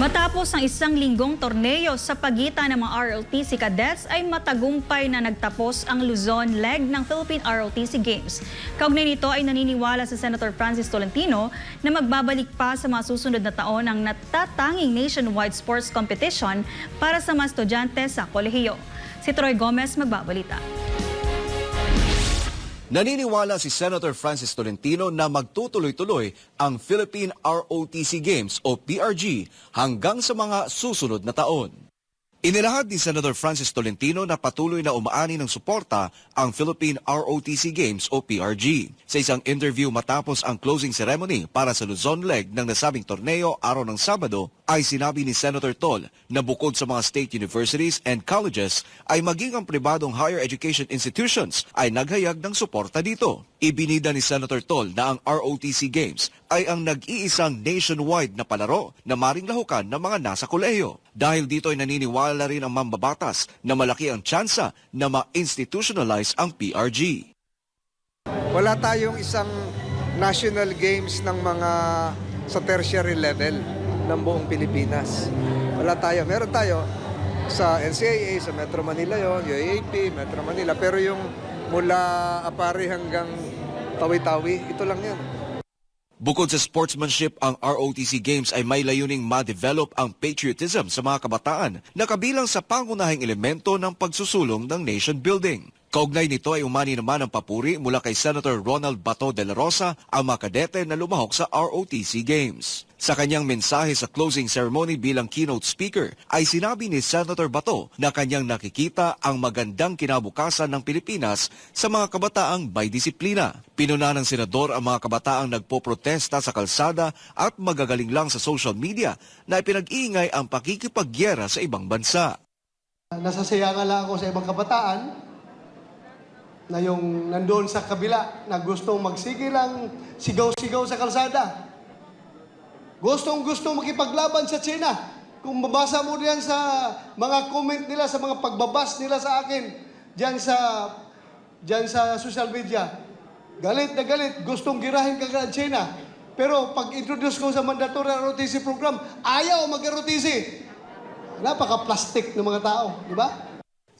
Matapos ang isang linggong torneo sa pagitan ng mga ROTC cadets ay matagumpay na nagtapos ang Luzon leg ng Philippine ROTC Games. Kaugnay nito ay naniniwala si Senator Francis Tolentino na magbabalik pa sa mga susunod na taon ang natatanging nationwide sports competition para sa mga estudyante sa kolehiyo. Si Troy Gomez magbabalita. Naniniwala si Senator Francis Tolentino na magtutuloy-tuloy ang Philippine ROTC Games o PRG hanggang sa mga susunod na taon. Inilahad ni Senator Francis Tolentino na patuloy na umaani ng suporta ang Philippine ROTC Games o PRG. Sa isang interview matapos ang closing ceremony para sa Luzon leg ng nasabing torneo araw ng Sabado, ay sinabi ni Senator Tol na bukod sa mga state universities and colleges ay maging ang pribadong higher education institutions ay naghayag ng suporta dito. Ibinida ni Senator Tol na ang ROTC Games ay ang nag-iisang nationwide na palaro na maring lahukan ng mga nasa kolehiyo. Dahil dito ay naniniwala rin ang mambabatas na malaki ang tsansa na ma-institutionalize ang PRG. Wala tayong isang national games ng mga sa tertiary level ng buong Pilipinas. Wala tayo. Meron tayo sa NCAA, sa Metro Manila yon, UAAP, Metro Manila. Pero yung mula Apari hanggang Tawi-Tawi, ito lang yan. Bukod sa sportsmanship, ang ROTC Games ay may layuning ma-develop ang patriotism sa mga kabataan na kabilang sa pangunahing elemento ng pagsusulong ng nation building. Kaugnay nito ay umani naman ang papuri mula kay Senator Ronald Bato de la Rosa ang mga kadete na lumahok sa ROTC Games. Sa kanyang mensahe sa closing ceremony bilang keynote speaker ay sinabi ni Senator Bato na kanyang nakikita ang magandang kinabukasan ng Pilipinas sa mga kabataang may disiplina. Pinuna ng senador ang mga kabataang nagpoprotesta sa kalsada at magagaling lang sa social media na ipinag-iingay ang pakikipagyera sa ibang bansa. Nasasayangan lang ako sa ibang kabataan na yung nandoon sa kabila na gustong magsige lang sigaw-sigaw sa kalsada. Gustong gustong makipaglaban sa China. Kung mabasa mo diyan sa mga comment nila, sa mga pagbabas nila sa akin, diyan sa, diyan sa social media, galit na galit, gustong girahin ka ang China. Pero pag introduce ko sa mandatory ROTC program, ayaw mag-ROTC. Napaka-plastic ng mga tao, di ba?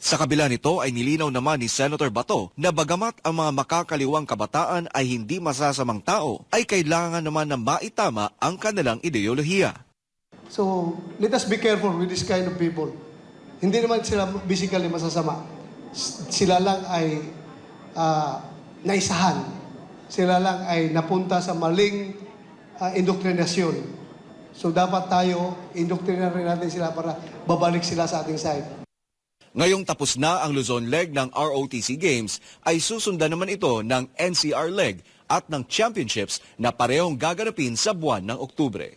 Sa kabila nito ay nilinaw naman ni Senator Bato na bagamat ang mga makakaliwang kabataan ay hindi masasamang tao, ay kailangan naman na maitama ang kanilang ideolohiya. So, let us be careful with this kind of people. Hindi naman sila basically masasama. Sila lang ay ah, naisahan. Sila lang ay napunta sa maling ah, indoktrinasyon. So, dapat tayo, indoktrina rin natin sila para babalik sila sa ating side. Ngayong tapos na ang Luzon leg ng ROTC Games, ay susundan naman ito ng NCR leg at ng championships na parehong gaganapin sa buwan ng Oktubre.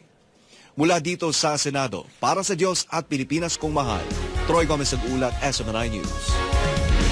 Mula dito sa Senado, para sa Diyos at Pilipinas kong mahal, Troy Gomez Agulat, SMNI News.